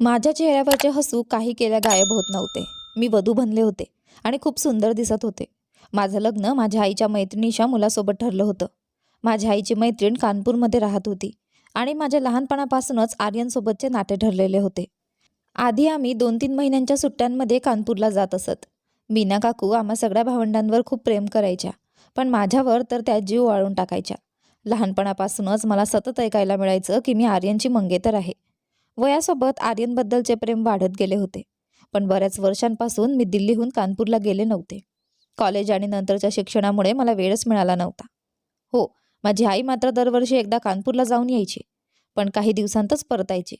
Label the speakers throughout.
Speaker 1: माझ्या चेहऱ्यावरचे हसू काही केल्या गायब होत नव्हते. मी वधू बनले होते आणि खूप सुंदर दिसत होते. माझं लग्न माझ्या आईच्या मैत्रिणीच्या मुलासोबत ठरलं होतं. माझ्या आईची मैत्रीण कानपूरमध्ये राहत होती आणि माझ्या लहानपणापासूनच आर्यनसोबतचे नाते ठरलेले होते. आधी आम्ही दोन तीन महिन्यांच्या सुट्ट्यांमध्ये कानपूरला जात असत. मीना काकू आम्हा सगळ्या भावंडांवर खूप प्रेम करायच्या पण माझ्यावर तर त्या जीव वाळून टाकायच्या. लहानपणापासूनच मला सतत ऐकायला मिळायचं की मी आर्यनची मंगेतर आहे. वयासोबत आर्यनबद्दलचे प्रेम वाढत गेले होते. पण बऱ्याच वर्षांपासून मी दिल्लीहून कानपूरला गेले नव्हते. कॉलेज आणि नंतरच्या शिक्षणामुळे मला वेळच मिळाला नव्हता. हो माझी आई मात्र दरवर्षी एकदा कानपूरला जाऊन यायची पण काही दिवसांतच परतायची.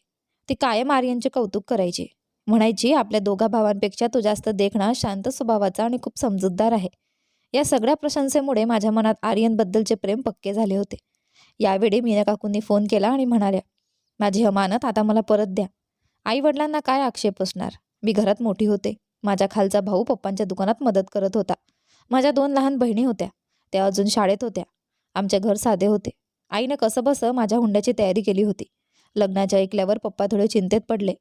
Speaker 1: ती कायम आर्यनचे कौतुक करायची. म्हणायची आपल्या दोघा भावांपेक्षा तो जास्त देखणा शांत स्वभावाचा आणि खूप समजूतदार आहे. या सगळ्या प्रशंसेमुळे माझ्या मनात आर्यनबद्दलचे प्रेम पक्के झाले होते. यावेळी मीना काकूंनी फोन केला आणि म्हणाल्या माझी अमानत आता मला परत द्या. आई वडिलांना काय आक्षेप असणार? मी घरात मोठी होते. माझ्या खालचा भाऊ पप्पांच्या दुकानात मदत करत होता. माझ्या दोन लहान बहिणी होत्या. त्या अजून शाळेत होत्या. आमचे घर साधे होते. आईनं कसं बसं माझ्या हुंड्याची तयारी केली होती. लग्नाच्या ऐकल्यावर पप्पा थोडे चिंतेत पडले.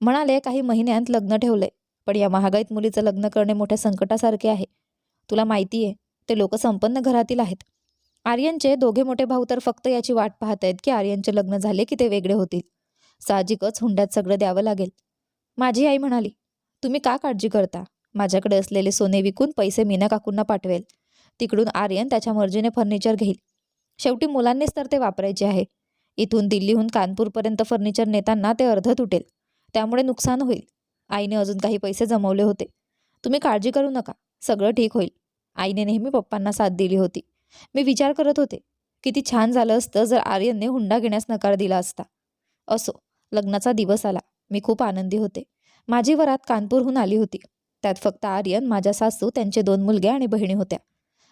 Speaker 1: म्हणाले काही महिन्यांत लग्न ठेवले पण या महागाईत मुलीचं लग्न करणे मोठ्या संकटासारखे आहे. तुला माहिती आहे ते लोक संपन्न घरातील आहेत. आर्यनचे दोघे मोठे भाऊ तर फक्त याची वाट पाहत आहेत की आर्यनचे लग्न झाले की ते वेगळे होतील. साहजिकच हुंड्यात सगळं द्यावं लागेल. माझी आई म्हणाली तुम्ही का काळजी करता? माझ्याकडे असलेले सोने विकून पैसे मीना काकूंना पाठवेल. तिकडून आर्यन त्याच्या मर्जीने फर्निचर घेईल. शेवटी मुलांनीच तर ते वापरायचे आहे. इथून दिल्लीहून कानपूरपर्यंत फर्निचर नेताना ते अर्ध तुटेल. त्यामुळे नुकसान होईल. आईने अजून काही पैसे जमवले होते. तुम्ही काळजी करू नका. सगळं ठीक होईल. आईने नेहमी पप्पांना साथ दिली होती. मी विचार करत होते किती छान झालं असतं जर आर्यनने हुंडा घेण्यास नकार दिला असता. असो लग्नाचा दिवस आला मी खूप आनंदी होते. माझी वरात कानपूरहून आली होती. त्यात फक्त आर्यन माझ्या सासू त्यांचे दोन मुलगे आणि बहिणी होत्या.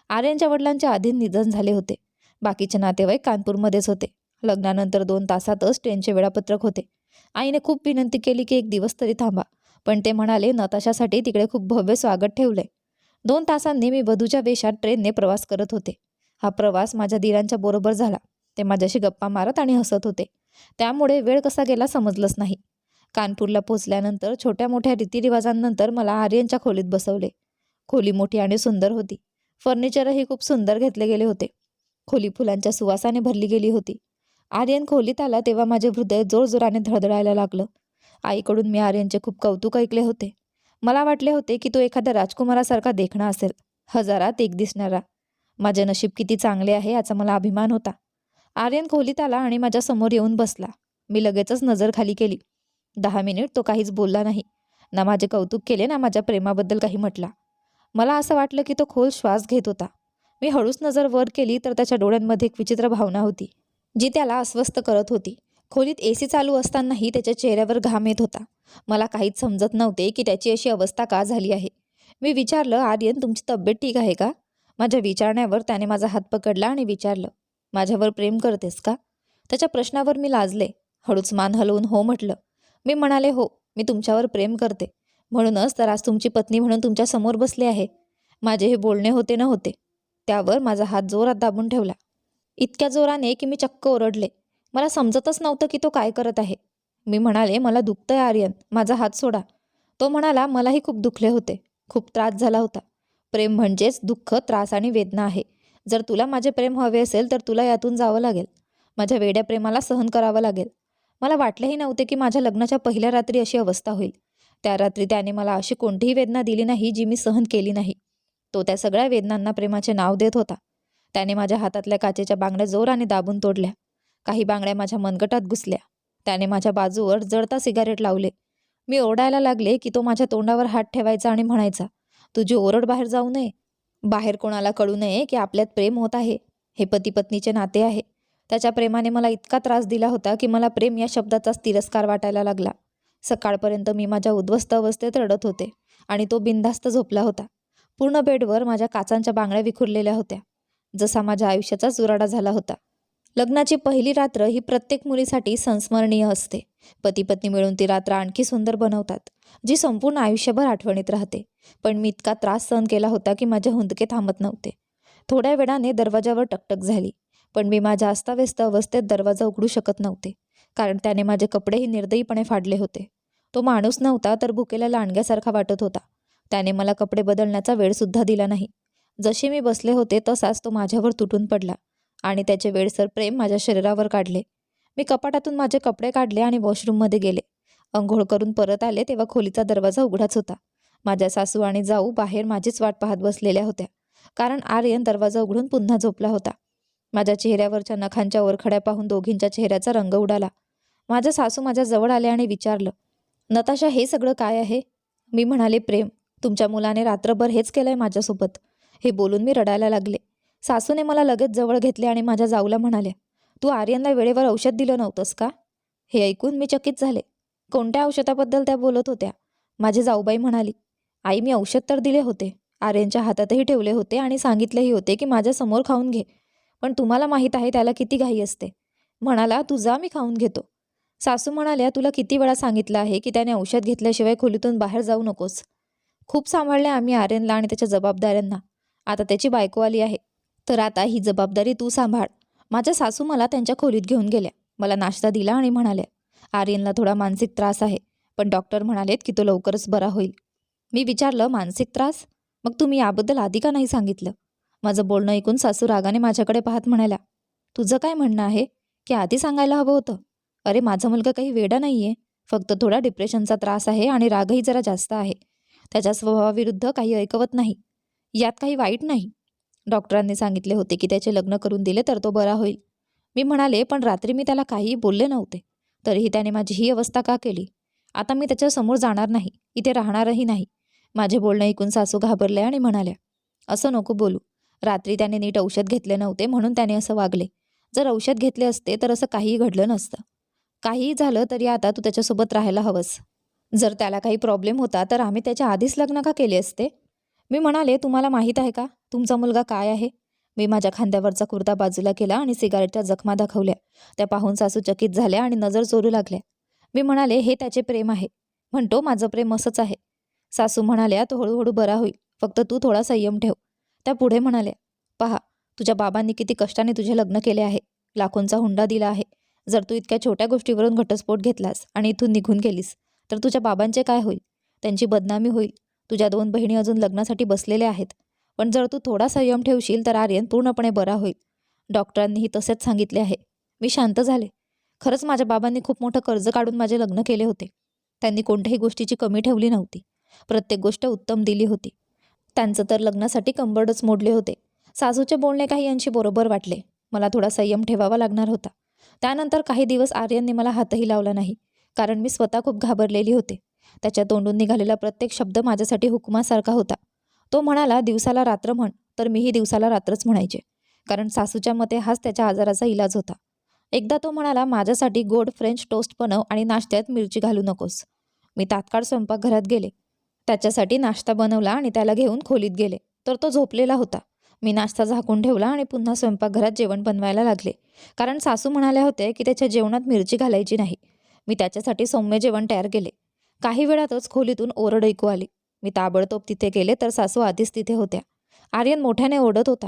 Speaker 1: आर्यनच्या वडिलांच्या आधी निधन झाले होते. बाकीचे नातेवाईक कानपूरमध्येच होते. लग्नानंतर दोन तासातच ट्रेनचे वेळापत्रक होते. आईने खूप विनंती केली की एक दिवस तरी थांबा पण ते म्हणाले नताशासाठी तिकडे खूप भव्य स्वागत ठेवले दोन तासांनी मी वधूच्या वेशात ट्रेनने प्रवास करत होते. हा प्रवास माझ्या दिरांच्या बरोबर झाला. ते माझ्याशी गप्पा मारत आणि हसत होते. त्यामुळे वेळ कसा गेला समजलंच नाही. कानपूरला पोचल्यानंतर छोट्या मोठ्या रीतिरिवाजांनंतर मला आर्यनच्या खोलीत बसवले. खोली मोठी आणि सुंदर होती. फर्निचरही खूप सुंदर घेतले गेले होते. खोली फुलांच्या सुवासाने भरली गेली होती. आर्यन खोलीत आला तेव्हा माझे हृदय जोरजोराने धडधडायला लागलं. आईकडून मी आर्यनचे खूप कौतुक ऐकले होते. मला वाटले होते की तो एखाद्या राजकुमारासारखा देखणा असेल. हजारात एक दिसणारा. माझे नशीब किती चांगले आहे याचा मला अभिमान होता. आर्यन खोलीत आला आणि माझ्यासमोर येऊन बसला. मी लगेचच नजर खाली केली. दहा मिनिट तो काहीच बोलला नाही. ना माझे कौतुक केले ना माझ्या प्रेमाबद्दल काही म्हटला. मला असं वाटलं की तो खोल श्वास घेत होता. मी हळूच नजर वर केली तर त्याच्या डोळ्यांमध्ये एक विचित्र भावना होती जी त्याला अस्वस्थ करत होती. खोलीत ए सी चालू असतानाही त्याच्या चेहऱ्यावर घाम येत होता. मला काहीच समजत नव्हते की त्याची अशी अवस्था का झाली आहे. मी विचारलं आर्यन तुमची तब्येत ठीक आहे का? माझ्या विचारण्यावर त्याने माझा हात पकडला आणि विचारलं माझ्यावर प्रेम करतेस का? त्याच्या प्रश्नावर मी लाजले. हळूच मान हलवून हो म्हटलं. मी म्हणाले हो मी तुमच्यावर प्रेम करते. म्हणूनच तर आज तुमची पत्नी म्हणून तुमच्यासमोर बसले आहे. माझे हे बोलणे होते न होते. त्यावर माझा हात जोरात दाबून ठेवला. इतक्या जोराने की मी चक्क ओरडले. मला समजतच नव्हतं की तो काय करत आहे. मी म्हणाले मला दुखतंय आर्यन. माझा हात सोडा. तो म्हणाला मलाही खूप दुखले होते. खूप त्रास झाला होता. प्रेम म्हणजेच दुःख त्रास आणि वेदना आहे. जर तुला माझे प्रेम हवे असेल तर तुला यातून जावं लागेल. माझ्या वेड्या प्रेमाला सहन करावं लागेल. मला वाटलेही नव्हते की माझ्या लग्नाच्या पहिल्या रात्री अशी अवस्था होईल. त्या रात्री त्याने मला अशी कोणतीही वेदना दिली नाही जी मी सहन केली नाही. तो त्या सगळ्या वेदनांना प्रेमाचे नाव देत होता. त्याने माझ्या हातातल्या काचेच्या बांगड्या जोराने दाबून तोडल्या. काही बांगड्या माझ्या मनगटात घुसल्या. त्याने माझ्या बाजूवर जळता सिगारेट लावले. मी ओरडायला लागले की तो माझ्या तोंडावर हात ठेवायचा आणि म्हणायचा तुझी ओरड बाहेर जाऊ नये. बाहेर कोणाला कळू नये की आपल्यात प्रेम होत आहे. हे पती पत्नीचे नाते आहे. त्याच्या प्रेमाने मला इतका त्रास दिला होता की मला प्रेम या शब्दाचाच तिरस्कार वाटायला लागला. सकाळपर्यंत मी माझ्या उद्ध्वस्त अवस्थेत रडत होते आणि तो बिनधास्त झोपला होता. पूर्ण बेडवर माझ्या काचांच्या बांगड्या विखुरलेल्या होत्या. जसा माझ्या आयुष्याचा चुराडा झाला होता. लग्नाची पहिली रात्र ही प्रत्येक मुलीसाठी संस्मरणीय असते. पती पत्नी मिळून ती रात्र आणखी सुंदर बनवतात जी संपूर्ण आयुष्यभर आठवणीत राहते. पण मी इतका त्रास सहन केला होता की माझे हुंदके थांबत नव्हते. थोड्या वेळाने दरवाजावर टकटक झाली पण मी माझ्या अस्ताव्यस्त अवस्थेत दरवाजा उघडू शकत नव्हते कारण त्याने माझे कपडेही निर्दयीपणे फाडले होते. तो माणूस नव्हता तर भुकेल्या लांडग्यासारखा वाटत होता. त्याने मला कपडे बदलण्याचा वेळसुद्धा दिला नाही. जसे मी बसले होते तसाच तो माझ्यावर तुटून पडला आणि त्याचे वेळसर प्रेम माझ्या शरीरावर काढले. मी कपाटातून माझे कपडे काढले आणि वॉशरूममध्ये गेले. अंघोळ करून परत आले तेव्हा खोलीचा दरवाजा उघडाच होता. माझ्या सासू आणि जाऊ बाहेर माझीच वाट पाहत बसलेल्या होत्या. कारण आर्यन दरवाजा उघडून पुन्हा झोपला होता. माझ्या चेहऱ्यावरच्या नखांच्या ओरखड्या पाहून दोघींच्या चेहऱ्याचा रंग उडाला. माझ्या सासू माझ्या जवळ आले आणि विचारलं नताशा हे सगळं काय आहे? मी म्हणाले प्रेम. तुमच्या मुलाने रात्रभर हेच केलंय माझ्यासोबत. हे बोलून मी रडायला लागले. सासूने मला लगेच जवळ घेतले आणि माझ्या जाऊला म्हणाल्या तू आर्यनला वेळेवर औषध दिलं नव्हतंस का? हे ऐकून मी चकित झाले. कोणत्या औषधाबद्दल त्या बोलत होत्या? माझी जाऊबाई म्हणाली आई मी औषध तर दिले होते. आर्यनच्या हातातही ठेवले होते आणि सांगितलेही होते की माझ्यासमोर खाऊन घे. पण तुम्हाला माहीत आहे त्याला किती घाई असते. म्हणाला तू जा मी खाऊन घेतो. सासू म्हणाल्या तुला किती वेळा सांगितलं आहे की त्याने औषध घेतल्याशिवाय खोलीतून बाहेर जाऊ नकोस. खूप सांभाळले आम्ही आर्यनला आणि त्याच्या जबाबदाऱ्यांना. आता त्याची बायको आली आहे. तर आता ही जबाबदारी तू सांभाळ. माझ्या सासू मला त्यांच्या खोलीत घेऊन गेल्या. मला नाश्ता दिला आणि म्हणाल्या आर्यनला थोडा मानसिक त्रास आहे पण डॉक्टर म्हणालेत की तो लवकरच बरा होईल. मी विचारलं मानसिक त्रास? मग तुम्ही याबद्दल आधी का नाही सांगितलं? माझं बोलणं ऐकून सासू रागाने माझ्याकडे पाहत म्हणाल्या तुझं काय म्हणणं आहे? की आधी सांगायला हवं होतं? अरे माझा मुलगा काही वेडा नाही आहे फक्त थोडा डिप्रेशनचा त्रास आहे आणि रागही जरा जास्त आहे. त्याच्या स्वभावाविरुद्ध काही ऐकवत नाही. यात काही वाईट नाही. डॉक्टरांनी सांगितले होते की त्याचे लग्न करून दिले तर तो बरा होईल. मी म्हणाले पण रात्री मी त्याला काहीही बोलले नव्हते. तरीही त्याने माझी ही अवस्था का केली? आता मी त्याच्यासमोर जाणार नाही. इथे राहणारही नाही. माझे बोलणं ऐकून सासू घाबरल्या आणि म्हणाल्या असं नको बोलू. रात्री त्याने नीट औषध घेतले नव्हते म्हणून त्याने असं वागले. जर औषध घेतले असते तर असं काहीही घडलं नसतं. काहीही झालं तरी आता तू त्याच्यासोबत राहायला हवंस. जर त्याला काही प्रॉब्लेम होता तर आम्ही त्याच्या आधीच लग्न का केले असते? मी म्हणाले तुम्हाला माहीत आहे का? तुमचा मुलगा काय आहे? मी माझ्या खांद्यावरचा कुर्ता बाजूला केला आणि सिगारेटच्या जखमा दाखवल्या. त्या पाहून सासू चकित झाल्या आणि नजर चोरू लागल्या. मी म्हणाले हे त्याचे प्रेम आहे. म्हणतो माझं प्रेम असंच आहे. सासू म्हणाल्या तो हळूहळू बरा होईल. फक्त तू थोडा संयम ठेव. त्या पुढे म्हणाल्या पहा तुझ्या बाबांनी किती कष्टाने तुझे लग्न केले आहे. लाखोंचा हुंडा दिला आहे. जर तू इतक्या छोट्या गोष्टीवरून घटस्फोट घेतलास आणि इथून निघून गेलीस तर तुझ्या बाबांचे काय होईल? त्यांची बदनामी होईल. तुझ्या दोन बहिणी अजून लग्नासाठी बसलेल्या आहेत. पण जर तू थोडा संयम ठेवशील तर आर्यन पूर्णपणे बरा होईल. डॉक्टरांनीही तसेच सांगितले आहे. मी शांत झाले. खरंच माझ्या बाबांनी खूप मोठं कर्ज काढून माझे लग्न केले होते. त्यांनी कोणत्याही गोष्टीची कमी ठेवली नव्हती. प्रत्येक गोष्ट उत्तम दिली होती. त्यांचं तर लग्नासाठी कंबरडच मोडले होते. सासूचे बोलणे काही अंशी बरोबर वाटले. मला थोडा संयम ठेवावा लागणार होता. त्यानंतर काही दिवस आर्यनने मला हातही लावला नाही. कारण मी स्वतः खूप घाबरलेली होते. त्याच्या तोंडून निघालेला प्रत्येक शब्द माझ्यासाठी हुकमासारखा होता. तो म्हणाला दिवसाला रात्र म्हण तर मीही दिवसाला रात्रच म्हणायचे. कारण सासूच्या मते हाच त्याच्या आजाराचा इलाज होता. एकदा तो म्हणाला माझ्यासाठी गोड फ्रेंच टोस्ट बनव आणि नाश्त्यात मिरची घालू नकोस. मी तात्काळ स्वयंपाकघरात गेले. त्याच्यासाठी नाश्ता बनवला आणि त्याला घेऊन खोलीत गेले. तर तो झोपलेला होता. मी नाश्ता झाकून ठेवला आणि पुन्हा स्वयंपाकघरात जेवण बनवायला लागले. कारण सासू म्हणाल्या होते की त्याच्या जेवणात मिरची घालायची नाही. मी त्याच्यासाठी सौम्य जेवण तयार केले. काही वेळातच खोलीतून ओरड ऐकू आली. मी ताबडतोब तिथे गेले तर सासू आधीच तिथे होत्या. आर्यन मोठ्याने ओरडत होता.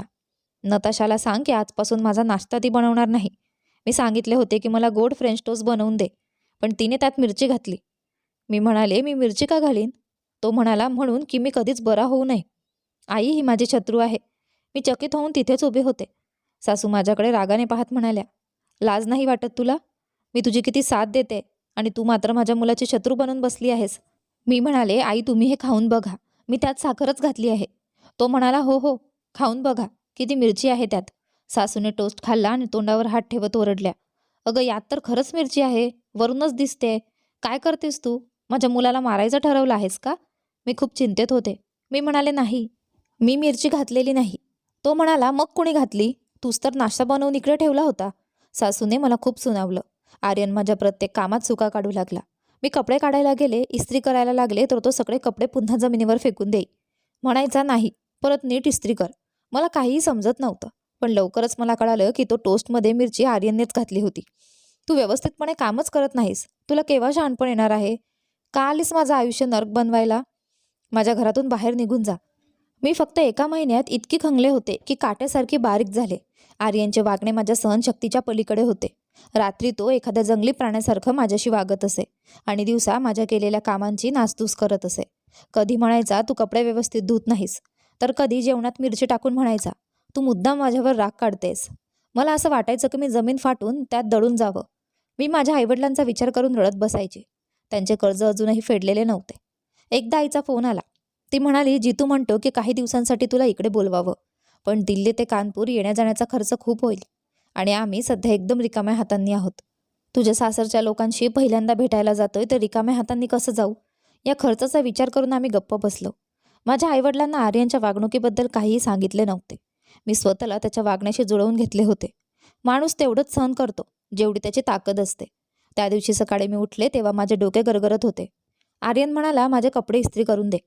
Speaker 1: नताशाला सांग की आजपासून माझा नाश्ता ती बनवणार नाही. मी सांगितले होते की मला गोड फ्रेंच टोस्ट बनवून दे पण तिने त्यात मिरची घातली. मी म्हणाले मी मिरची का घालीन? तो म्हणाला म्हणून की मी कधीच बरा होऊ नये. आई ही माझी शत्रू आहे. मी चकित होऊन तिथेच उभे होते. सासू माझ्याकडे रागाने पाहत म्हणाल्या लाज नाही वाटत तुला? मी तुझी किती साथ देते. आणि तू मात्र माझ्या मुलाची शत्रू बनून बसली आहेस. मी म्हणाले आई तुम्ही हे खाऊन बघा. मी त्यात साखरच घातली आहे. तो म्हणाला हो हो खाऊन बघा. किती मिरची आहे त्यात. सासूने टोस्ट खाल्ला आणि तोंडावर हात ठेवत ओरडल्या. अगं यात तर खरंच मिरची आहे. वरूनच दिसते. काय करतेस तू? माझ्या मुलाला मारायचं ठरवलं आहेस का? मी खूप चिंतेत होते. मी म्हणाले नाही. मी मिरची घातलेली नाही. तो म्हणाला मग कोणी घातली? तूच तर नाश्ता बनवून इकडे ठेवला होता. सासूने मला खूप सुनावलं. आर्यन माझ्या प्रत्येक कामात चुका काढू लागला. मी कपडे काढायला गेले इस्त्री करायला लागले तर तो सगळे कपडे पुन्हा जमिनीवर फेकून देई म्हणायचा नाही परत नीट इस्त्री कर. मला काहीही समजत नव्हतं पण लवकरच मला कळालं की तो टोस्टमध्ये मिरची आर्यननेच घातली होती. तू व्यवस्थितपणे कामच करत नाहीस. तुला केव्हा शहाणपण येणार आहे? का आलीस माझं आयुष्य नर्क बनवायला? माझ्या घरातून बाहेर निघून जा. मी फक्त एका महिन्यात इतकी खंगले होते की काट्यासारखी बारीक झाले. आर्यनचे वागणे माझ्या सहनशक्तीच्या पलीकडे होते. रात्री तो एखाद्या जंगली प्राण्यासारखं माझ्याशी वागत असे आणि दिवसा माझ्या केलेल्या कामांची नासधूस करत असे. कधी म्हणायचा तू कपडे व्यवस्थित धुत नाहीस. तर कधी जेवणात मिरची टाकून म्हणायचा तू मुद्दाम माझ्यावर राग काढतेस. मला असं वाटायचं की मी जमीन फाटून त्यात दडून जावं. मी माझ्या आईवडिलांचा विचार करून रडत बसायचे. त्यांचे कर्ज अजूनही फेडलेले नव्हते. एकदा आईचा फोन आला. ती म्हणाली जितू म्हणतो की काही दिवसांसाठी तुला इकडे बोलवावं. पण दिल्ली ते कानपूर येण्या जाण्याचा खर्च खूप होईल. आणि आम्ही सध्या एकदम रिकाम्या हातांनी आहोत. तुझ्या सासरच्या लोकांशी पहिल्यांदा भेटायला जातोय तर रिकाम्या हातांनी कसं जाऊ? या खर्चाचा विचार करून आम्ही गप्प बसलो. माझ्या आईवडिलांना आर्यनच्या वागणुकीबद्दल काहीही सांगितले नव्हते. मी स्वतःला त्याच्या वागण्याशी जुळवून घेतले होते. माणूस तेवढंच सहन करतो जेवढी त्याची ताकद असते. त्या दिवशी सकाळी मी उठले तेव्हा माझे डोके गरगरत होते. आर्यन म्हणाला माझे कपडे इस्त्री करून दे.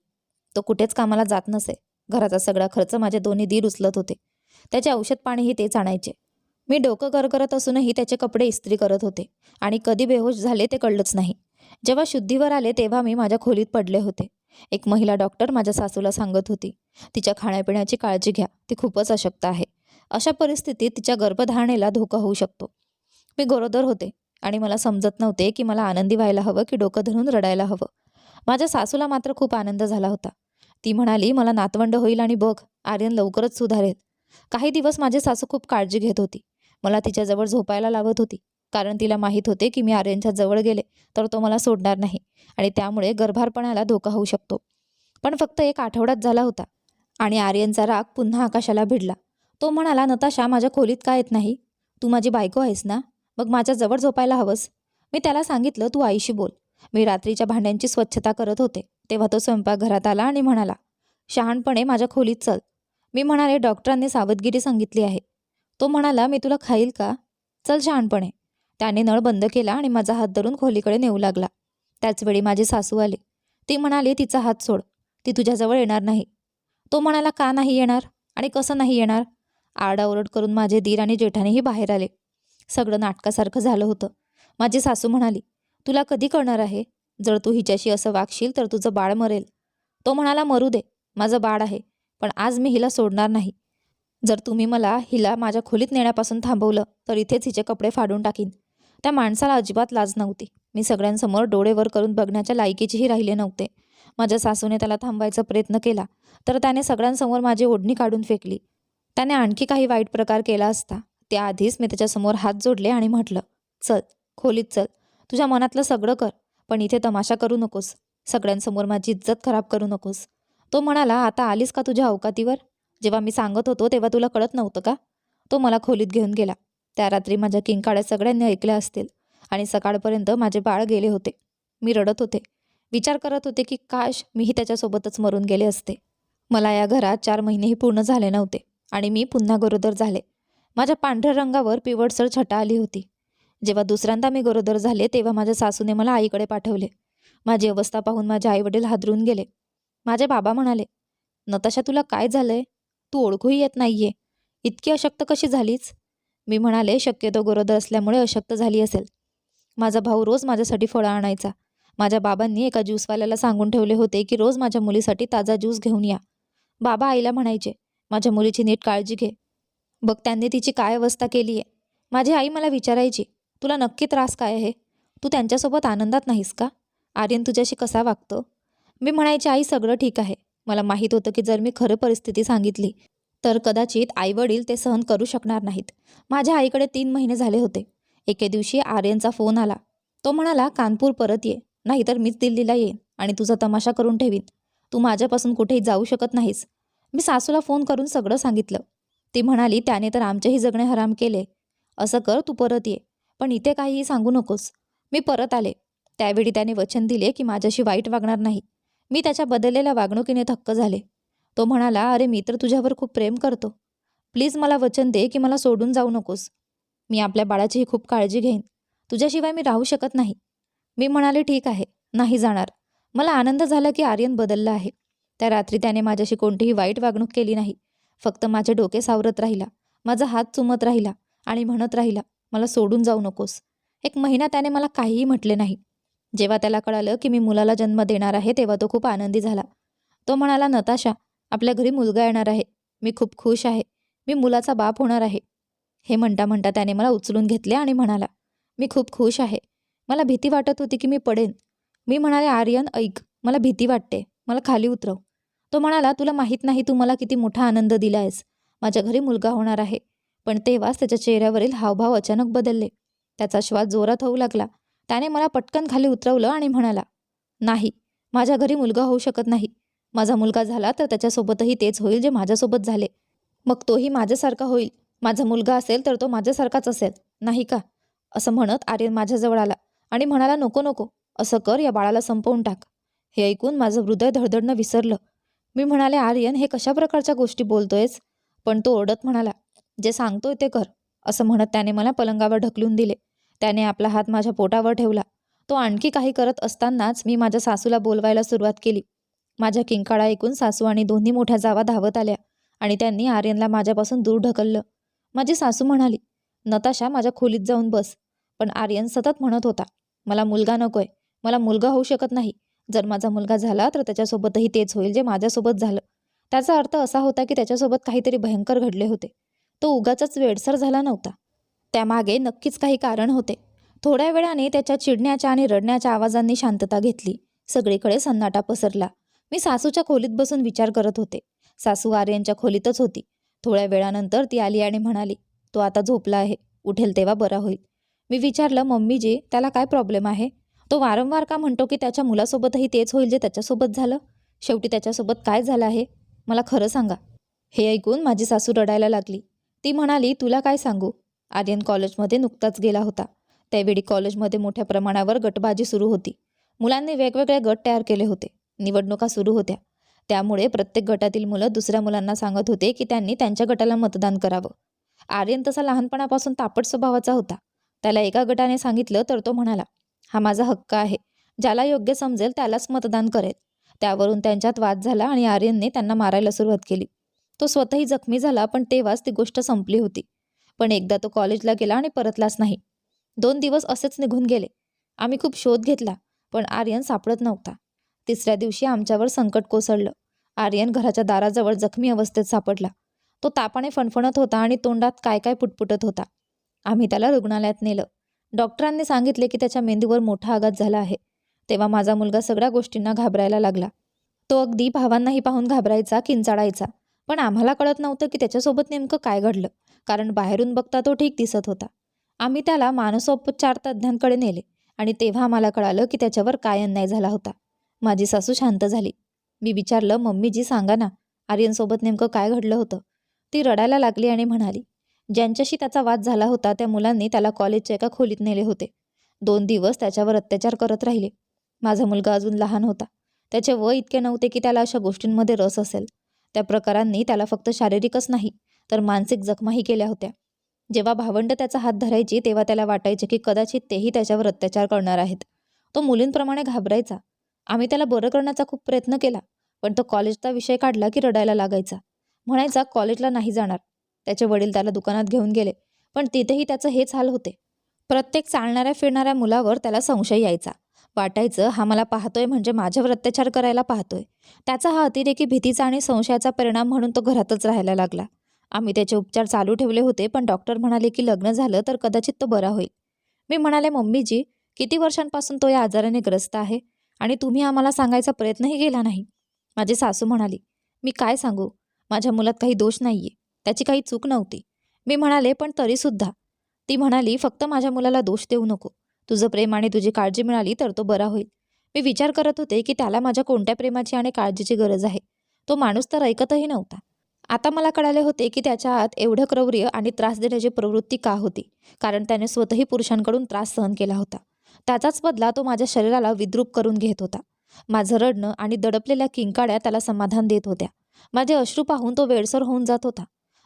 Speaker 1: तो कुठेच कामाला जात नसे. घराचा सगळा खर्च माझे दोन्ही दीर उचलत होते. त्याचे औषध पाणीही तेच आणायचे. मी डोकं करकरत असूनही त्याचे कपडे इस्त्री करत होते. आणि कधी बेहोश झाले ते कळलंच नाही. जेव्हा शुद्धीवर आले तेव्हा मी माझ्या खोलीत पडले होते. एक महिला डॉक्टर माझ्या सासूला सांगत होती तिच्या खाण्यापिण्याची काळजी घ्या ती खूपच अशक्त आहे. अशा परिस्थितीत तिच्या गर्भधारणेला धोका होऊ शकतो. मी गरोदर होते आणि मला समजत नव्हते की मला आनंदी व्हायला हवं की डोकं धरून रडायला हवं. माझ्या सासूला मात्र खूप आनंद झाला होता. ती म्हणाली मला नातवंड होईल आणि बघ आर्यन लवकरच सुधारेल. काही दिवस माझी सासू खूप काळजी घेत होती. मला तिच्याजवळ झोपायला लावत होती. कारण तिला माहीत होते की मी आर्यनच्या जवळ गेले तर तो मला सोडणार नाही आणि त्यामुळे गर्भारपणाला धोका होऊ शकतो. पण फक्त एक आठवड्यात झाला होता आणि आर्यनचा राग पुन्हा आकाशाला भिडला. तो म्हणाला नताशा माझ्या खोलीत का येत नाही? तू माझी बायको आहेस ना? मग माझ्याजवळ झोपायला हवंस. मी त्याला सांगितलं तू आईशी बोल. मी रात्रीच्या भांड्यांची स्वच्छता करत होते तेव्हा तो स्वयंपाकघरात आला आणि म्हणाला शहाणपणे माझ्या खोलीत चल. मी म्हणाले डॉक्टरांनी सावधगिरी सांगितली आहे. तो म्हणाला मी तुला खाईल का? चल शहाणपणे. त्याने नळ बंद केला आणि माझा हात धरून खोलीकडे नेऊ लागला. त्याचवेळी माझी सासू आली. ती म्हणाली तिचा हात सोड. ती तुझ्याजवळ येणार नाही. तो म्हणाला का नाही येणार? आणि कसं नाही येणार? आरडाओरड करून माझे दीर आणि जेठानेही बाहेर आले. सगळं नाटकासारखं झालं होतं. माझी सासू म्हणाली तुला कधी कळणार आहे? जर तू हिच्याशी असं वागशील तर तुझं बाळ मरेल. तो म्हणाला मरू दे. माझं बाळ आहे. पण आज मी हिला सोडणार नाही. जर तुम्ही मला हिला माझ्या खोलीत नेण्यापासून थांबवलं तर इथेच हिचे कपडे फाडून टाकीन. त्या माणसाला अजिबात लाज नव्हती. मी सगळ्यांसमोर डोळेवर करून बघण्याच्या लायकीचीही राहिले नव्हते. माझ्या सासूने त्याला थांबायचा प्रयत्न केला तर त्याने सगळ्यांसमोर माझी ओढणी काढून फेकली. त्याने आणखी काही वाईट प्रकार केला असता त्याआधीच मी त्याच्यासमोर हात जोडले आणि म्हटलं चल खोलीत चल. तुझ्या मनातलं सगळं कर पण इथे तमाशा करू नकोस. सगळ्यांसमोर माझी इज्जत खराब करू नकोस. तो म्हणाला आता आलीस का तुझ्या अवकातीवर? जेव्हा मी सांगत होतो तेव्हा तुला कळत नव्हतं का? तो मला खोलीत घेऊन गेला. त्या रात्री माझ्या किंकाळ्या सगळ्यांनी ऐकल्या असतील आणि सकाळपर्यंत माझे बाळ गेले होते. मी रडत होते. विचार करत होते की काश मीही त्याच्यासोबतच मरून गेले असते. मला या घरात चार महिनेही पूर्ण झाले नव्हते आणि मी पुन्हा गरोदर झाले. माझ्या पांढऱ्या रंगावर पिवळसर छटा आली होती. जेव्हा दुसऱ्यांदा मी गरोदर झाले तेव्हा माझ्या सासूने मला आईकडे पाठवले. माझी अवस्था पाहून माझे आईवडील हादरून गेले. माझे बाबा म्हणाले नताशा तुला काय झालंय? तू ओळखूही येत नाहीये. इतकी अशक्त कशी झालीच? मी म्हणाले शक्यतो गरोदर असल्यामुळे अशक्त झाली असेल. माझा भाऊ रोज माझ्यासाठी फळं आणायचा. माझ्या बाबांनी एका ज्यूसवाल्याला सांगून ठेवले होते की रोज माझ्या मुलीसाठी ताजा ज्यूस घेऊन या. बाबा आईला म्हणायचे माझ्या मुलीची नीट काळजी घे. बघ त्यांनी तिची काय अवस्था केली आहे माझी आई मला विचारायची तुला नक्की त्रास काय आहे? तू त्यांच्यासोबत आनंदात नाहीस का? आर्यन तुझ्याशी कसा वागतो? मी म्हणायची आई सगळं ठीक आहे. मला माहीत होतं की जर मी खरं परिस्थिती सांगितली तर कदाचित आईवडील ते सहन करू शकणार नाहीत. माझ्या आईकडे तीन महिने झाले होते. एके दिवशी आर्यनचा फोन आला. तो म्हणाला कानपूर परत ये नाहीतर मीच दिल्लीला येईन आणि तुझा तमाशा करून ठेवीन. तू माझ्यापासून कुठेही जाऊ शकत नाहीस. मी सासूला फोन करून सगळं सांगितलं. ती म्हणाली त्याने तर आमचेही जगणे हराम केले. असं कर तू परत ये. पण इथे काहीही सांगू नकोस. मी परत आले. त्यावेळी त्याने वचन दिले की माझ्याशी वाईट वागणार नाही. मी त्याच्या बदललेल्या वागणुकीने थक्क झाले. तो म्हणाला अरे मी तर तुझ्यावर खूप प्रेम करतो. प्लीज मला वचन दे की मला सोडून जाऊ नकोस. मी आपल्या बाळाचीही खूप काळजी घेईन. तुझ्याशिवाय मी राहू शकत नाही. मी म्हणाले ठीक आहे. नाही जाणार. मला आनंद झाला की आर्यन बदलला आहे. त्या रात्री त्याने माझ्याशी कोणतीही वाईट वागणूक केली नाही. फक्त माझे डोके सावरत राहिला. माझा हात चुमत राहिला आणि म्हणत राहिला मला सोडून जाऊ नकोस. एक महिना त्याने मला काहीही म्हटले नाही. जेव्हा त्याला कळालं की मी मुलाला जन्म देणार आहे तेव्हा तो खूप आनंदी झाला. तो म्हणाला नताशा आपल्या घरी मुलगा येणार आहे. मी खूप खुश आहे. मी मुलाचा बाप होणार आहे. हे म्हणता म्हणता त्याने मला उचलून घेतले आणि म्हणाला मी खूप खुश आहे. मला भीती वाटत होती की मी पडेन. मी म्हणाले आर्यन ऐक. मला भीती वाटते. मला खाली उतरव. तो म्हणाला तुला माहीत नाही तू मला किती मोठा आनंद दिला आहेस. माझ्या घरी मुलगा होणार आहे. पण तेव्हाच त्याच्या चेहऱ्यावरील हावभाव अचानक बदलले. त्याचा श्वास जोरात होऊ लागला. त्याने मला पटकन खाली उतरवलं आणि म्हणाला नाही माझ्या घरी मुलगा होऊ शकत नाही. माझा मुलगा झाला तर त्याच्यासोबतही तेच होईल जे माझ्यासोबत झाले. मग तोही माझ्यासारखा होईल. माझा मुलगा असेल तर तो माझ्यासारखाच असेल. नाही का? असं म्हणत आर्यन माझ्याजवळ आला आणि म्हणाला नको नको. असं कर या बाळाला संपवून टाक. हे ऐकून माझं हृदय धडधडणं विसरलं. मी म्हणाले आर्यन हे कशा प्रकारच्या गोष्टी बोलतोयस? पण तो ओरडत म्हणाला जे सांगतोय ते कर. असं म्हणत त्याने मला पलंगावर ढकलून दिले. त्याने आपला हात माझ्या पोटावर ठेवला. तो आणखी काही करत असतानाच मी माझ्या सासूला बोलवायला सुरुवात केली. माझ्या किंकाळा ऐकून सासू आणि दोन्ही मोठ्या जावा धावत आल्या आणि त्यांनी आर्यनला माझ्यापासून दूर ढकललं. माझी सासू म्हणाली नताशा माझ्या खोलीत जाऊन बस. पण आर्यन सतत म्हणत होता मला मुलगा नकोय. मला मुलगा होऊ शकत नाही. जर माझा मुलगा झाला तर त्याच्यासोबतही तेच होईल जे माझ्यासोबत झालं. त्याचा अर्थ असा होता की त्याच्यासोबत काहीतरी भयंकर घडले होते. तो उगाचाच वेडसर झाला नव्हता. त्यामागे नक्कीच काही कारण होते. थोड्या वेळाने त्याच्या चिडण्याच्या आणि रडण्याच्या आवाजांनी शांतता घेतली. सगळीकडे सन्नाटा पसरला. मी सासूच्या खोलीत बसून विचार करत होते. सासू आर्यांच्या खोलीतच होती. थोड्या वेळानंतर ती आली आणि म्हणाली तो आता झोपला आहे. उठेल तेव्हा बरा होईल. मी विचारलं मम्मीजी त्याला काय प्रॉब्लेम आहे? तो वारंवार का म्हणतो की त्याच्या मुलासोबतही तेच होईल जे त्याच्यासोबत झालं? शेवटी त्याच्यासोबत काय झालं आहे? मला खरं सांगा. हे ऐकून माझी सासू रडायला लागली. ती म्हणाली तुला काय सांगू? आर्यन कॉलेजमध्ये नुकताच गेला होता. त्यावेळी कॉलेजमध्ये मोठ्या प्रमाणावर गटबाजी सुरू होती. मुलांनी वेगवेगळे गट तयार केले होते. निवडणुका सुरू होत्या. त्यामुळे प्रत्येक गटातील मुलं दुसऱ्या मुलांना सांगत होते की त्यांनी त्यांच्या गटाला मतदान करावं. आर्यन तसा लहानपणापासून तापट स्वभावाचा होता. त्याला एका गटाने सांगितलं तर तो म्हणाला हा माझा हक्क आहे. ज्याला योग्य समजेल त्यालाच मतदान करेल. त्यावरून त्यांच्यात वाद झाला आणि आर्यनने त्यांना मारायला सुरुवात केली. तो स्वतःही जखमी झाला पण तेव्हाच ती गोष्ट संपली होती. पण एकदा तो कॉलेजला गेला आणि परतलाच नाही. दोन दिवस असेच निघून गेले. आम्ही खूप शोध घेतला पण आर्यन सापडत नव्हता. तिसऱ्या दिवशी आमच्यावर संकट कोसळलं. आर्यन घराच्या दाराजवळ जखमी अवस्थेत सापडला. तो तापाने फणफणत होता आणि तोंडात काय काय पुटपुटत होता. आम्ही त्याला रुग्णालयात नेलं. डॉक्टरांनी सांगितले की त्याच्या मेंदूवर मोठा आघात झाला आहे. तेव्हा माझा मुलगा सगळ्या गोष्टींना घाबरायला लागला. तो अगदी भावांनाही पाहून घाबरायचा किंचाडायचा पण आम्हाला कळत नव्हतं की त्याच्यासोबत नेमकं काय घडलं. कारण बाहेरून बघता तो ठीक दिसत होता. आम्ही त्याला मानसोपचार तज्ज्ञांकडे नेले आणि तेव्हा आम्हाला कळालं की त्याच्यावर काय अन्याय झाला होता. माझी सासू शांत झाली. मी विचारलं मम्मीजी सांगा ना आर्यनसोबत नेमकं काय घडलं होतं? ती रडायला लागली आणि म्हणाली ज्यांच्याशी त्याचा वाद झाला होता त्या मुलांनी त्याला कॉलेजच्या एका खोलीत नेले होते. दोन दिवस त्याच्यावर अत्याचार करत राहिले. माझा मुलगा अजून लहान होता. त्याचे वय इतके नव्हते की त्याला अशा गोष्टींमध्ये रस असेल. त्या प्रकारांनी त्याला फक्त शारीरिकच नाही तर मानसिक जखमाही केल्या होत्या. जेव्हा भावंड त्याचा हात धरायची तेव्हा त्याला वाटायचे की कदाचित तेही त्याच्यावर अत्याचार करणार आहेत. तो मुलींप्रमाणे घाबरायचा. आम्ही त्याला बरं करण्याचा खूप प्रयत्न केला पण तो कॉलेजचा विषय काढला की रडायला लागायचा. म्हणायचा कॉलेजला नाही जाणार. त्याचे वडील त्याला दुकानात घेऊन गेले पण तिथेही त्याचं हेच हाल होते. प्रत्येक चालणाऱ्या फिरणाऱ्या मुलावर त्याला संशय यायचा. वाटायचं हा मला पाहतोय म्हणजे माझ्यावर अत्याचार करायला पाहतोय. त्याचा हा अतिरेकी भीतीचा आणि संशयाचा परिणाम म्हणून तो घरातच राहायला लागला. आम्ही त्याचे उपचार चालू ठेवले होते पण डॉक्टर म्हणाले की लग्न झालं तर कदाचित तो बरा होईल. मी म्हणाले मम्मीजी किती वर्षांपासून तो या आजाराने ग्रस्त आहे आणि तुम्ही आम्हाला सांगायचा प्रयत्नही केला नाही. माझी सासू म्हणाली मी काय सांगू? माझ्या मुलात काही दोष नाहीये. त्याची काही चूक नव्हती. मी म्हणाले पण तरीसुद्धा. ती म्हणाली फक्त माझ्या मुलाला दोष देऊ नको. तुझं प्रेम आणि तुझी काळजी मिळाली तर तो बरा होईल. मी विचार करत होते की त्याला माझ्या कोणत्या प्रेमाची आणि काळजीची गरज आहे. तो माणूस तर ऐकतही नव्हता. आता मला कळाले होते की त्याच्या आत एवढं क्रौर्य आणि त्रास देण्याची प्रवृत्ती का होती? कारण त्याने स्वतःही पुरुषांकडून त्रास सहन केला होता. त्याचाच बदला तो माझ्या शरीराला विद्रूप करून घेत होता. माझं रडणं आणि दडपलेल्या किंकाड्या त्याला समाधान देत होत्या. माझे अश्रू पाहून तो वेळसर होऊन जात होता.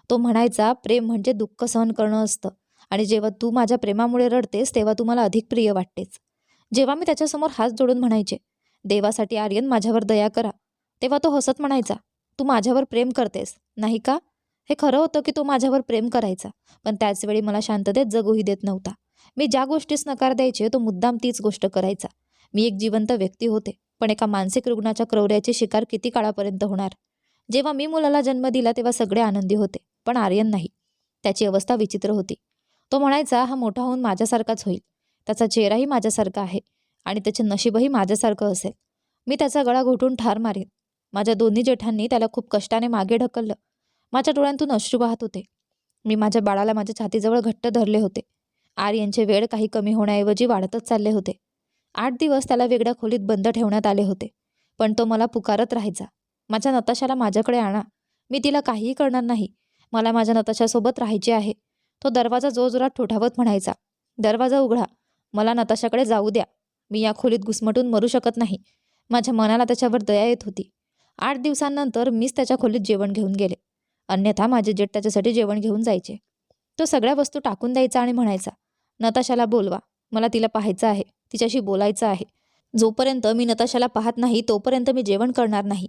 Speaker 1: तो म्हणायचा प्रेम म्हणजे दुःख सहन करणं असतं आणि जेव्हा तू माझ्या प्रेमामुळे रडतेस तेव्हा तू मला अधिक प्रिय वाटतेस. जेव्हा मी त्याच्यासमोर हात जोडून म्हणायचे देवासाठी आर्यन माझ्यावर दया करा तेव्हा तो हसत म्हणायचा तू माझ्यावर प्रेम करतेस नाही का? हे खरं होतं की तो माझ्यावर प्रेम करायचा पण त्याचवेळी मला शांततेत जगूही देत नव्हता. मी ज्या गोष्टीस नकार द्यायचे तो मुद्दाम तीच गोष्ट करायचा. मी एक जिवंत व्यक्ती होते पण एका मानसिक रुग्णाच्या क्रौर्याची शिकार किती काळापर्यंत होणार? जेव्हा मी मुलाला जन्म दिला तेव्हा सगळे आनंदी होते पण आर्यन नाही. त्याची अवस्था विचित्र होती. तो म्हणायचा हा मोठा होऊन माझ्यासारखाच होईल. त्याचा चेहराही माझ्यासारखा आहे आणि त्याचे नशीबही माझ्यासारखं असेल. मी त्याचा गळा घोटून ठार मारीन. माझ्या दोन्ही जेठांनी त्याला खूप कष्टाने मागे ढकललं. माझ्या डोळ्यांतून अश्रू वाहत होते. मी माझ्या बाळाला माझ्या छातीजवळ घट्ट धरले होते. आर्यनचे वेळ काही कमी होण्याऐवजी वाढतच चालले होते. आठ दिवस त्याला वेगळ्या खोलीत बंद ठेवण्यात आले होते. पण तो मला पुकारत राहायचा. माझ्या नताशाला माझ्याकडे आणा. मी तिला काहीही करणार नाही. मला माझ्या नताशासोबत राहायचे आहे. तो दरवाजा जोरजोरात ठोठावत म्हणायचा दरवाजा उघडा. मला नताशाकडे जाऊ द्या. मी या खोलीत घुसमटून मरू शकत नाही. माझ्या मनाला त्याच्यावर दया येत होती. आठ दिवसांनंतर मीच त्याच्या खोलीत जेवण घेऊन गेले. अन्यथा माझे जेठ त्याच्यासाठी जेवण घेऊन जायचे. तो सगळ्या वस्तू टाकून द्यायचा आणि म्हणायचा नताशाला बोलवा मला तिला पाहायचं आहे तिच्याशी बोलायचं आहे. जोपर्यंत मी नताशाला पाहत नाही तोपर्यंत मी जेवण करणार नाही.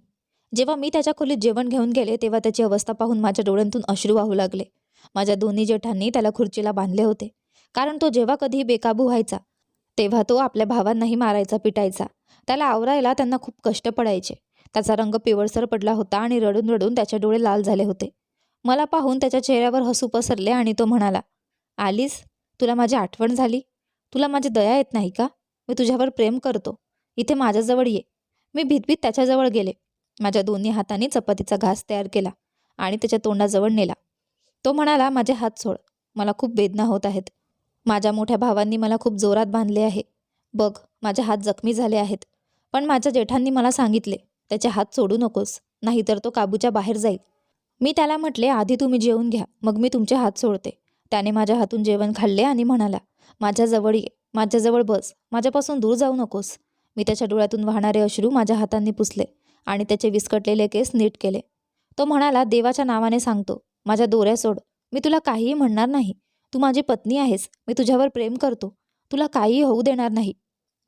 Speaker 1: जेव्हा मी त्याच्या खोलीत जेवण घेऊन गेले तेव्हा त्याची अवस्था पाहून माझ्या डोळ्यांतून अश्रू वाहू लागले. माझ्या दोन्ही जेठांनी त्याला खुर्चीला बांधले होते. कारण तो जेव्हा कधी बेकाबू व्हायचा तेव्हा तो आपल्या भावांनाही मारायचा पिटायचा. त्याला आवरायला त्यांना खूप कष्ट पडायचे. त्याचा रंग पिवळसर पडला होता आणि रडून रडून त्याचे डोळे लाल झाले होते. मला पाहून त्याच्या चेहऱ्यावर हसू पसरले आणि तो म्हणाला आलीस? तुला माझी आठवण झाली? तुला माझी दया येत नाही का? मी तुझ्यावर प्रेम करतो. इथे माझ्याजवळ ये. मी भीतभीत त्याच्याजवळ गेले. माझ्या दोन्ही हातांनी चपातीचा घास तयार केला आणि त्याच्या तोंडाजवळ नेला. तो म्हणाला माझे हात सोड. मला खूप वेदना होत आहेत. माझ्या मोठ्या भावांनी मला खूप जोरात बांधले आहे. बघ माझे हात जखमी झाले आहेत. पण माझ्या जेठांनी मला सांगितले त्याचे हात सोडू नकोस नाहीतर तो काबूच्या बाहेर जाईल. मी त्याला म्हटले आधी तुम्ही जेवून घ्या मग मी तुमचे हात सोडते. त्याने माझ्या हातून जेवण खाल्ले आणि म्हणाला माझ्याजवळ ये माझ्याजवळ बस माझ्यापासून दूर जाऊ नकोस. मी त्याच्या डोळ्यातून वाहणारे अश्रू माझ्या हातांनी पुसले आणि त्याचे विस्कटलेले केस नीट केले. तो म्हणाला देवाच्या नावाने सांगतो माझ्या दोऱ्या सोड मी तुला काहीही म्हणणार नाही. तू माझी पत्नी आहेस मी तुझ्यावर प्रेम करतो तुला काहीही होऊ देणार नाही.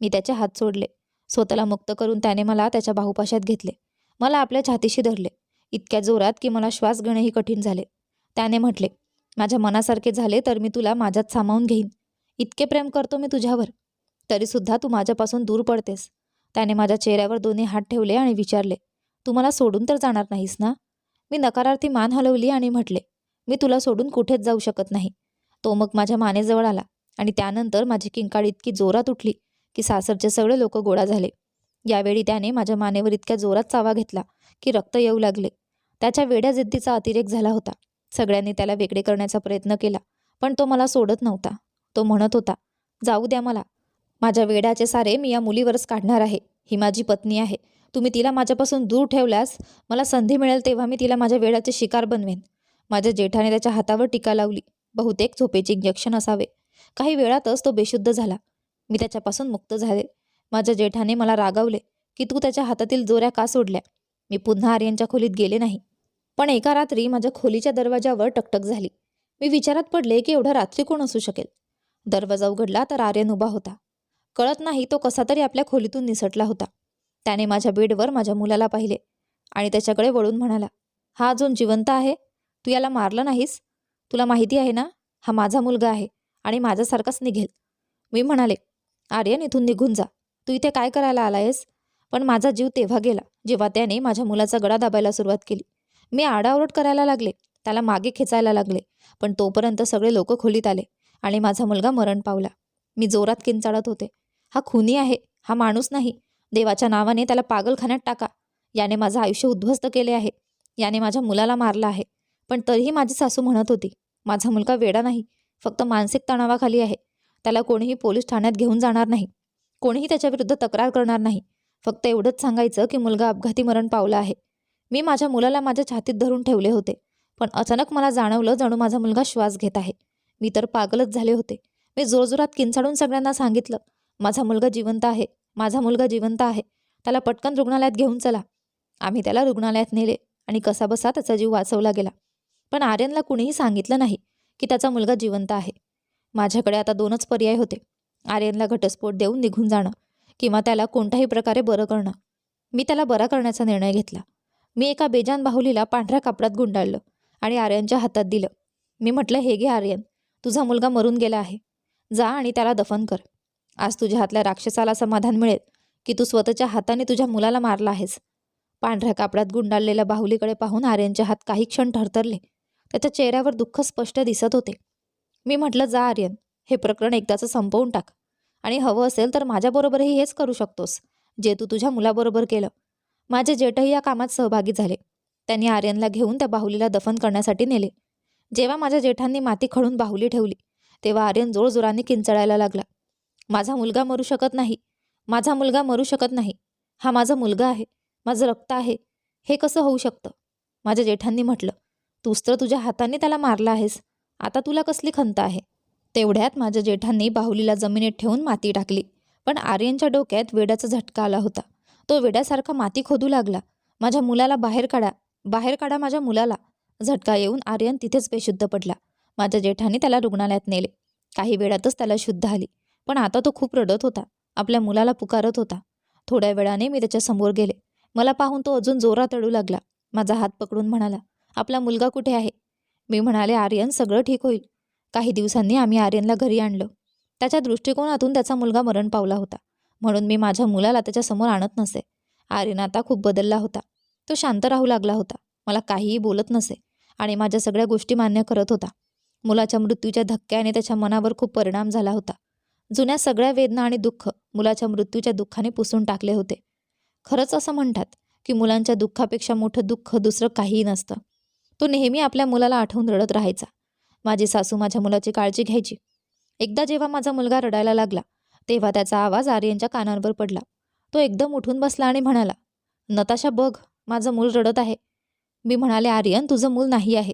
Speaker 1: मी त्याचे हात सोडले. स्वतःला मुक्त करून त्याने मला त्याच्या बाहुपाशात घेतले. मला आपल्या छातीशी धरले. इतक्या जोरात की मला श्वास घेणंही कठीण झाले. त्याने म्हटले माझ्या मनासारखे झाले तर मी तुला माझ्यात सामावून घेईन. इतके प्रेम करतो मी तुझ्यावर. तरीसुद्धा तू माझ्यापासून दूर पडतेस. त्याने माझ्या चेहऱ्यावर दोन्ही हात ठेवले आणि विचारले तू मला सोडून तर जाणार नाहीस ना? मी नकारार्थी मान हलवली आणि म्हटले मी तुला सोडून कुठेच जाऊ शकत नाही. तो मग माझ्या मानेजवळ आला आणि त्यानंतर माझी किंकाळी इतकी जोरात उठली की सासरचे सगळे लोक गोळा झाले. यावेळी त्याने माझ्या मानेवर इतक्या जोरात चावा घेतला की रक्त येऊ लागले. त्याच्या वेड्या जिद्दीचा अतिरेक झाला होता. सगळ्यांनी त्याला वेगळे करण्याचा प्रयत्न केला पण तो मला सोडत नव्हता. तो म्हणत होता जाऊ द्या मला. माझ्या वेड्याचे सारे मी या मुलीवरच काढणार आहे. ही माझी पत्नी आहे. तुम्ही तिला माझ्यापासून दूर ठेवल्यास मला संधी मिळेल तेव्हा मी तिला माझ्या वेळाचे शिकार बनवेन. माझ्या जेठाने त्याच्या हातावर टीका लावली. बहुतेक झोपेचे इंजेक्शन असावे. काही वेळातच तो बेशुद्ध झाला. मी त्याच्यापासून मुक्त झाले. माझ्या जेठाने मला रागावले की तू त्याच्या हातातील जोऱ्या का सोडल्या? मी पुन्हा आर्यनच्या खोलीत गेले नाही. पण एका रात्री माझ्या खोलीच्या दरवाजावर टकटक झाली. मी विचारात पडले की एवढा रात्री कोण असू शकेल? दरवाजा उघडला तर आर्यन उभा होता. कळत नाही तो कसा तरी आपल्या खोलीतून निसटला होता. त्याने माझ्या बेडवर माझ्या मुलाला पाहिले आणि त्याच्याकडे वळून म्हणाला हा अजून जिवंत आहे? तू याला मारलं नाहीस? तुला माहिती आहे ना हा माझा मुलगा आहे आणि माझ्यासारखाच निघेल. मी म्हणाले आर्यन इथून निघून जा. तू इथे काय करायला आला आहेस पण माझा जीव तेव्हा गेला जेव्हा त्याने माझ्या मुलाचा गळा दाबायला सुरुवात केली. मी आडाओरड करायला लागले त्याला मागे खेचायला लागले पण तोपर्यंत सगळे लोक खोलीत आले आणि माझा मुलगा मरण पावला. मी जोरात किंचाळत होते. हा खुनी आहे हा माणूस नाही. देवाच्या नावाने त्याला पागलखान्यात टाका. याने माझं आयुष्य उद्ध्वस्त केले आहे. याने माझ्या मुलाला मारलं आहे. पण तरीही माझी सासू म्हणत होती माझा मुलगा वेडा नाही फक्त मानसिक तणावाखाली आहे. त्याला कोणीही पोलीस ठाण्यात घेऊन जाणार नाही. कोणीही त्याच्याविरुद्ध तक्रार करणार नाही. फक्त एवढंच सांगायचं की मुलगा अपघाती मरण पावला आहे. मी माझ्या मुलाला माझ्या छातीत धरून ठेवले होते. पण अचानक मला जाणवलं जणू माझा मुलगा श्वास घेत आहे. मी तर पागलच झाले होते. मी जोरजोरात किंचाडून सगळ्यांना सांगितलं माझा मुलगा जिवंत आहे. माझा मुलगा जिवंत आहे. त्याला पटकन रुग्णालयात घेऊन चला. आम्ही त्याला रुग्णालयात नेले आणि कसाबसा त्याचा जीव वाचवला गेला. पण आर्यनला कुणीही सांगितलं नाही की त्याचा मुलगा जिवंत आहे. माझ्याकडे आता दोनच पर्याय होते. आर्यनला घटस्फोट देऊन निघून जाणं किंवा त्याला कोणत्याही प्रकारे बरं करणं. मी त्याला बरा करण्याचा निर्णय घेतला. मी एका बेजान बाहुलीला पांढऱ्या कापडात गुंडाळलं आणि आर्यनच्या हातात दिलं. मी म्हटलं हे घे आर्यन तुझा मुलगा मरून गेला आहे. जा आणि त्याला दफन कर. आज तुझ्या हातल्या राक्षसाला समाधान मिळेल की तू स्वतःच्या हाताने तुझ्या मुलाला मारला आहेस. पांढऱ्या कापडात गुंडाळलेल्या बाहुलीकडे पाहून आर्यनचे हात काही क्षण ठरतरले त्याच्या चेहऱ्यावर दुःख स्पष्ट दिसत होते. मी म्हटलं जा आर्यन हे प्रकरण एकदाचं संपवून टाक. आणि हवं असेल तर माझ्याबरोबरही हेच करू शकतोस जे तू तुझ्या मुलाबरोबर केलं. माझे जेठही या कामात सहभागी झाले. त्यांनी आर्यनला घेऊन त्या बाहुलीला दफन करण्यासाठी नेले. जेव्हा माझ्या जेठांनी माती खडून बाहुली ठेवली तेव्हा आर्यन जोरजोराने किंचळायला लागला. माझा मुलगा मरू शकत नाही. माझा मुलगा मरू शकत नाही. हा माझा मुलगा आहे. माझं रक्त आहे. हे कसं होऊ शकतं? माझ्या जेठांनी म्हटलं तूच तर तुझ्या हाताने त्याला मारला आहेस. आता तुला कसली खंत आहे? तेवढ्यात माझ्या जेठांनी बाहुलीला जमिनीत ठेवून माती टाकली. पण आर्यनच्या डोक्यात वेड्याचा झटका आला होता. तो वेड्यासारखा माती खोदू लागला. माझ्या मुलाला बाहेर काढा. बाहेर काढा माझ्या मुलाला. झटका येऊन आर्यन तिथेच बेशुद्ध पडला. माझ्या जेठांनी त्याला रुग्णालयात नेले. काही वेळातच त्याला शुद्ध आली. पण आता तो खूप रडत होता. आपल्या मुलाला पुकारत होता. थोड्या वेळाने मी त्याच्यासमोर गेले. मला पाहून तो अजून जोरात रडू लागला. माझा हात पकडून म्हणाला आपला मुलगा कुठे आहे? मी म्हणाले आर्यन सगळं ठीक होईल. काही दिवसांनी आम्ही आर्यनला घरी आणलं. त्याच्या दृष्टिकोनातून त्याचा मुलगा मरण पावला होता. म्हणून मी माझ्या मुलाला त्याच्यासमोर आणत नसे. आर्यन आता खूप बदलला होता. तो शांत राहू लागला होता. मला काहीही बोलत नसे आणि माझ्या सगळ्या गोष्टी मान्य करत होता. मुलाच्या मृत्यूच्या धक्क्याने त्याच्या मनावर खूप परिणाम झाला होता. जुन्या सगळ्या वेदना आणि दुःख मुलाच्या मृत्यूच्या दुःखाने पुसून टाकले होते. खरंच असं म्हणतात की मुलांच्या दुःखापेक्षा मोठं दुःख दुसरं काहीही नसतं. तो नेहमी आपल्या मुलाला आठवून रडत राहायचा. माझी सासू माझ्या मुलाची काळजी घ्यायची. एकदा जेव्हा माझा मुलगा रडायला लागला तेव्हा त्याचा आवाज आर्यनच्या कानांवर पडला. तो एकदम उठून बसला आणि म्हणाला नताशा बघ माझं मूल रडत आहे. मी म्हणाले आर्यन तुझं मूल नाही आहे.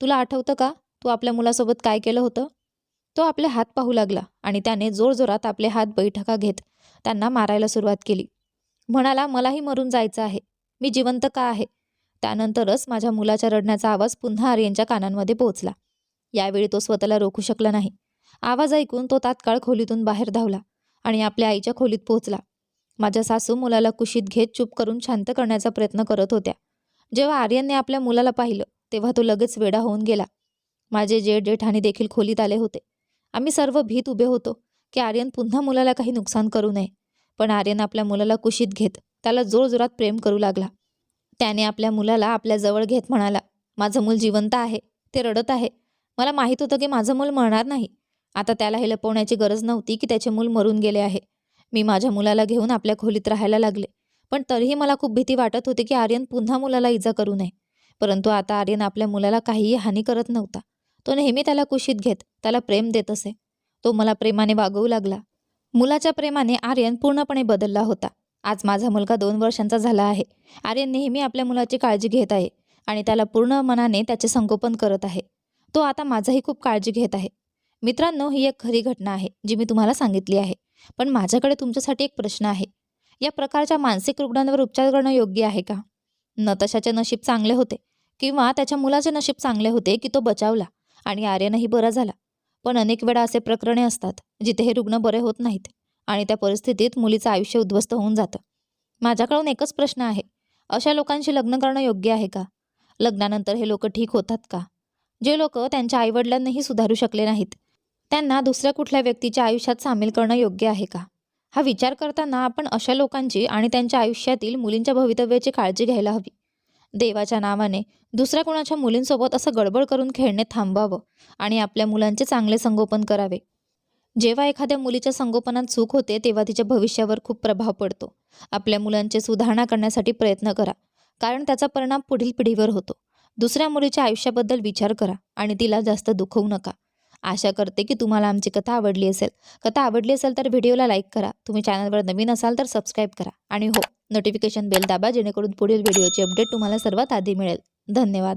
Speaker 1: तुला आठवतं का? तू आपल्या मुलासोबत काय केलं होतं? तो आपले हात पाहू लागला आणि त्याने जोरजोरात आपले हात बैठका घेत त्यांना मारायला सुरुवात केली. म्हणाला मलाही मरून जायचं आहे. मी जिवंत का आहे? त्यानंतरच माझ्या मुलाच्या रडण्याचा आवाज पुन्हा आर्यनच्या कानांमध्ये पोहोचला. यावेळी तो स्वतःला रोखू शकला नाही. आवाज ऐकून तो तात्काळ खोलीतून बाहेर धावला आणि आपल्या आईच्या खोलीत पोहोचला. माझ्या सासू मुलाला कुशीत घेत चूप करून शांत करण्याचा प्रयत्न करत होत्या. जेव्हा आर्यनने आपल्या मुलाला पाहिलं तेव्हा तो लगेच वेडा होऊन गेला. माझे जेठ जेठाणी देखील खोलीत आले होते. आम्ही सर्व भीत उभे होतो की आर्यन पुन्हा मुलाला काही नुकसान करू नये. पण आर्यन आपल्या मुलाला कुशीत घेत त्याला जोरजोरात प्रेम करू लागला. त्याने आपल्या मुलाला आपल्या जवळ घेत म्हणाला माझं मूल जिवंत आहे ते रडत आहे. मला माहीत होतं की माझं मूल मरणार नाही. आता त्याला हे लपवण्याची गरज नव्हती की त्याचे मूल मरून गेले आहे. मी माझ्या मुलाला घेऊन आपल्या खोलीत राहायला लागले. पण तरीही मला खूप भीती वाटत होती की आर्यन पुन्हा मुलाला इजा करू नये. परंतु आता आर्यन आपल्या मुलाला काहीही हानी करत नव्हता. तो नेहमी त्याला कुशीत घेत त्याला प्रेम देत असे. तो मला प्रेमाने वागवू लागला. मुलाच्या प्रेमाने आर्यन पूर्णपणे बदलला होता. आज माझा मुलगा दोन वर्षांचा झाला आहे. आर्यन नेहमी आपल्या मुलाची काळजी घेत आहे आणि त्याला पूर्ण मनाने त्याचे संगोपन करत आहे. तो आता माझाही खूप काळजी घेत आहे. मित्रांनो ही एक खरी घटना आहे जी मी तुम्हाला सांगितली आहे. पण माझ्याकडे तुमच्यासाठी एक प्रश्न आहे. या प्रकारच्या मानसिक रुग्णांवर उपचार करणं योग्य आहे का? नतशाचे नशीब चांगले होते किंवा त्याच्या मुलाचे नशीब चांगले होते की तो बचावला आणि आर्यनही बरा झाला. पण अनेक वेळा असे प्रकरणे असतात जिथे हे रुग्ण बरे होत नाहीत. आणि त्या परिस्थितीत मुलीचं आयुष्य उद्ध्वस्त होऊन जातं. माझ्याकडून एकच प्रश्न आहे. अशा लोकांशी लग्न करणं योग्य आहे का? लग्नानंतर हे लोक ठीक होतात का? जे लोक त्यांच्या आईवडिलांनाही सुधारू शकले नाहीत त्यांना दुसऱ्या कुठल्या व्यक्तीच्या आयुष्यात सामील करणं योग्य आहे का? हा विचार करताना आपण अशा लोकांची आणि त्यांच्या आयुष्यातील मुलींच्या भवितव्याची काळजी घ्यायला हवी. देवाच्या नावाने दुसऱ्या कोणाच्या मुलींसोबत असं गडबड करून खेळणे थांबवावं आणि आपल्या मुलांचे चांगले संगोपन करावे. जेव्हा एखाद्या मुलीच्या संगोपनात चूक होते तेव्हा तिच्या भविष्यावर खूप प्रभाव पडतो. आपल्या मुलांची सुधारणा करण्यासाठी प्रयत्न करा कारण त्याचा परिणाम पुढील पिढीवर होतो. दुसऱ्या मुलीच्या आयुष्याबद्दल विचार करा आणि तिला जास्त दुखवू नका. आशा करते की तुम्हाला आमची कथा आवडली असेल. कथा आवडली असेल तर व्हिडिओला लाईक करा. तुम्ही चॅनलवर नवीन असाल तर सबस्क्राईब करा. आणि हो नोटिफिकेशन बेल दाबा जेणेकरून पुढील व्हिडिओची अपडेट तुम्हाला सर्वात आधी मिळेल. धन्यवाद.